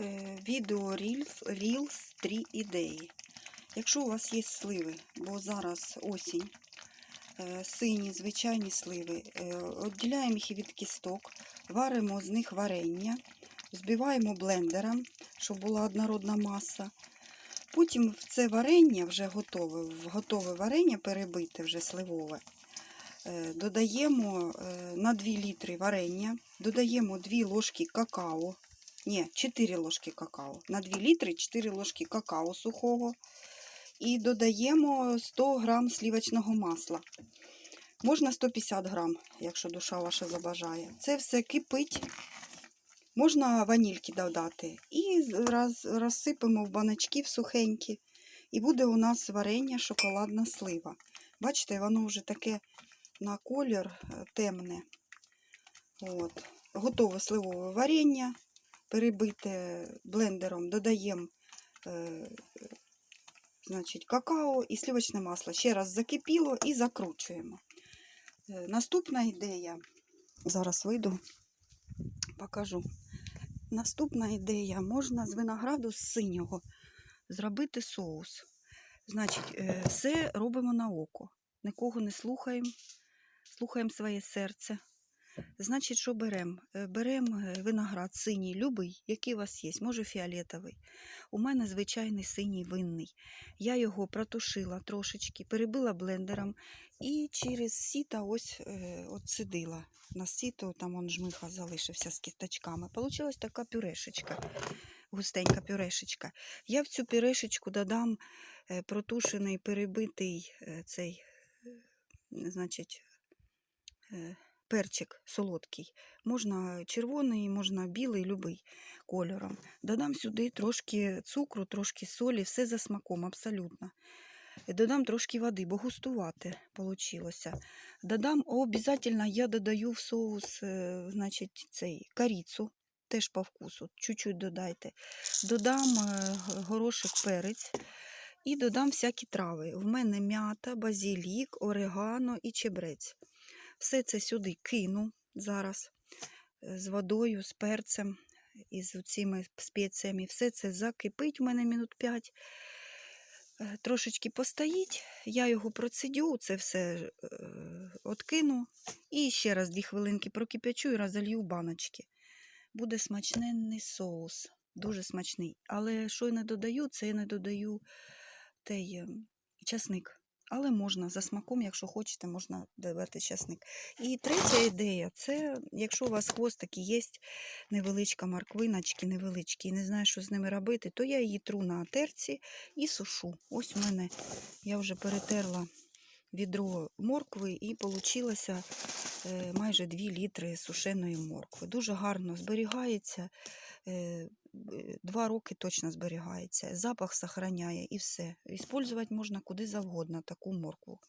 е, відео Reels, Reels 3 ідеї. Якщо у вас є сливи, бо зараз осінь, е, сині, звичайні сливи, е, відділяємо їх від кісток, варимо з них варення, збиваємо блендером, щоб була однородна маса. Потім в це варення вже готове, в готове варення перебите вже сливове. Додаємо на 2 літри варення, додаємо 2 ложки какао, ні, 4 ложки какао. На 2 літри 4 ложки какао сухого. І додаємо 100 грам сливочного масла. Можна 150 грам, якщо душа ваша забажає. Це все кипить. Можна ванільки додати. І роз, розсипемо в баночки в сухенькі. І буде у нас варення шоколадна слива. Бачите, воно вже таке на колір е, темне. От. Готове сливове варення. Перебите блендером, додаємо е, значить, какао і сливочне масло. Ще раз закипіло і закручуємо. Е, Наступна ідея. Зараз вийду, покажу. Наступна ідея. Можна з винограду з синього зробити соус. Значить, е, все робимо на око. Нікого не слухаємо, слухаємо своє серце. Значить, що беремо? Беремо виноград синій, любий, який у вас є, може фіолетовий. У мене звичайний синій винний. Я його протушила трошечки, перебила блендером і через сіто ось е, от. На сіто там он жмиха залишився з кісточками. Получилась така пюрешечка, густенька пюрешечка. Я в цю пюрешечку додам е, протушений, перебитий е, цей, е, значить, е, перчик солодкий. Можна червоний, можна білий, любий кольором. Додам сюди трошки цукру, трошки солі, все за смаком, абсолютно. Додам трошки води, бо густувати вийшло. Додам, обов'язково я додаю в соус, е, значить, цей корицю, теж по вкусу, чуть-чуть додайте. Додам е, горошок перець і додам всякі трави. В мене м'ята, базилік, орегано і чебрець. Все це сюди кину зараз е, з водою, з перцем і з цими спеціями. Все це закипить у мене минут 5. Трошечки постоїть, я його процедю, це все е, откину. І ще раз 2 хвилинки прокип'ячу і розалью в баночки. Буде смачненний соус, дуже смачний. Але що я не додаю, це я не додаю той е, часник. Але можна за смаком, якщо хочете, можна додати часник. І третя ідея це, якщо у вас хвостики є, невеличка морквиночки, невеличкі, і не знаю, що з ними робити, то я її тру на терці і сушу. Ось у мене я вже перетерла відро моркви і вийшло майже 2 літри сушеної моркви. Дуже гарно зберігається. Е, Два роки точно зберігається. Запах сохраняє і все. Іспользувати можна куди завгодно таку моркву.